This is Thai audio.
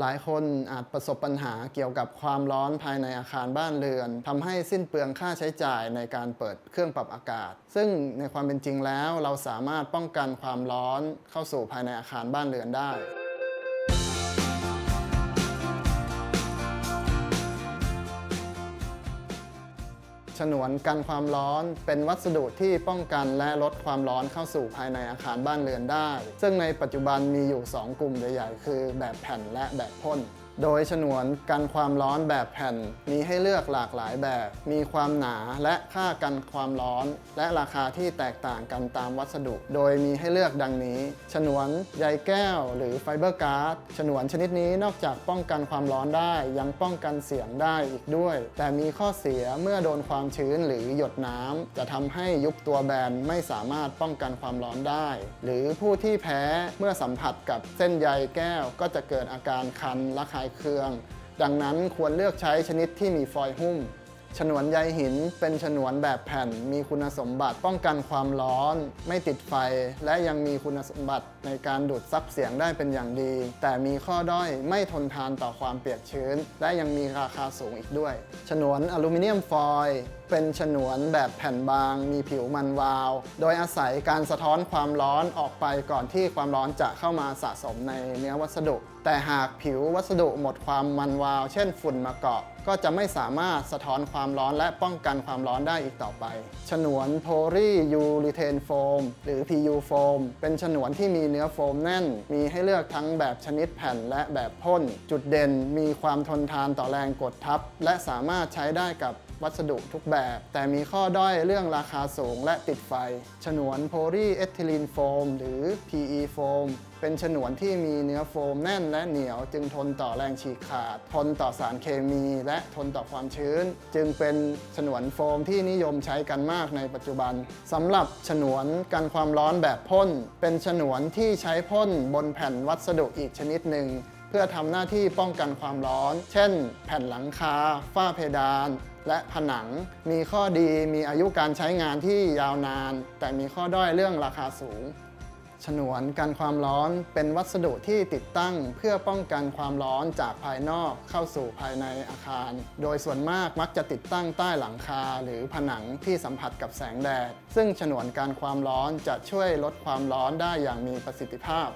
หลายคนอาจประสบปัญหาเกี่ยวกับความร้อนภายในอาคารบ้านเรือนทำให้สิ้นเปลืองค่าใช้จ่ายในการเปิดเครื่องปรับอากาศ ซึ่งในความเป็นจริงแล้วเราสามารถป้องกันความร้อนเข้าสู่ภายในอาคารบ้านเรือนได้ ฉนวนกันความร้อน เป็นวัสดุที่ป้องกันและลดความร้อนเข้าสู่ภายในอาคารบ้านเรือนได้ ซึ่งในปัจจุบันมีอยู่ 2 กลุ่มใหญ่ๆ คือแบบแผ่นและแบบพ่น โดยฉนวนกันความร้อนแบบแผ่น มีให้เลือกหลากหลายแบบ มีความหนาและค่ากันความร้อน และราคาที่แตกต่างกันตามวัสดุ โดยมีให้เลือกดังนี้ ฉนวนใยแก้ว หรือไฟเบอร์การ์ดฉนวนชนิดนี้นอกจากป้องกันความร้อนได้ ยังป้องกันเสียงได้อีกด้วย แต่มีข้อเสียเมื่อโดนความชื้นหรือหยดน้ำจะทำให้ยุบตัวแบนไม่สามารถป้องกันความร้อนได้ หรือผู้ที่แพ้เมื่อสัมผัสกับเส้นใยแก้วก็จะเกิดอาการคันระคายเคือง ดังนั้นควรเลือกใช้ชนิดที่มีฟอยล์หุ้ม ฉนวนใยหินเป็นฉนวนแบบแผ่น มีคุณสมบัติป้องกันความร้อน ไม่ติดไฟ และยังมีคุณสมบัติในการดูดซับเสียงได้เป็นอย่างดี แต่มีข้อด้อยไม่ทนทานต่อความเปียกชื้น และยังมีราคาสูงอีกด้วย ฉนวนอลูมิเนียมฟอยล์เป็นฉนวนแบบแผ่นบาง มีผิวมันวาว โดยอาศัยการสะท้อนความร้อนออกไปก่อนที่ความร้อนจะเข้ามาสะสมในเนื้อวัสดุ แต่หากผิววัสดุหมดความมันวาว เช่นฝุ่นมาเกาะ ก็จะไม่สามารถสะท้อนความร้อนและป้องกันความร้อนได้อีกต่อไป ฉนวนโพลียูริเทนโฟมหรือ PU โฟมเป็นฉนวนที่มีเนื้อโฟมแน่น มีให้เลือกทั้งแบบชนิดแผ่นและแบบพ่น จุดเด่นมีความทนทานต่อแรงกดทับ และสามารถใช้ได้กับ วัสดุทุกแบบ แต่มีข้อด้อยเรื่องราคาสูงและติดไฟ ฉนวนโพลีเอทิลีนโฟมหรือ PE โฟมเป็นฉนวนที่มีเนื้อโฟมแน่นและเหนียวจึงทนต่อแรงฉีกขาด ทนต่อสารเคมีและทนต่อความชื้น จึงเป็นฉนวนโฟมที่นิยมใช้กันมากในปัจจุบันสำหรับฉนวนกันความร้อนแบบพ่น เป็นฉนวนที่ใช้พ่นบนแผ่นวัสดุอีกชนิดหนึ่ง เพื่อทำหน้าที่ป้องกันความร้อน เช่น แผ่นหลังคา ฝ้าเพดาน และผนัง มีข้อดีมีอายุการใช้งานที่ยาวนาน แต่มีข้อด้อยเรื่องราคาสูง ฉนวนกันความร้อนเป็นวัสดุที่ติดตั้ง เพื่อป้องกันความร้อนจากภายนอกเข้าสู่ภายในอาคาร โดยส่วนมากมักจะติดตั้งใต้หลังคา หรือผนังที่สัมผัสกับแสงแดด ซึ่งฉนวนกันความร้อนจะช่วยลดความร้อนได้อย่างมีประสิทธิภาพ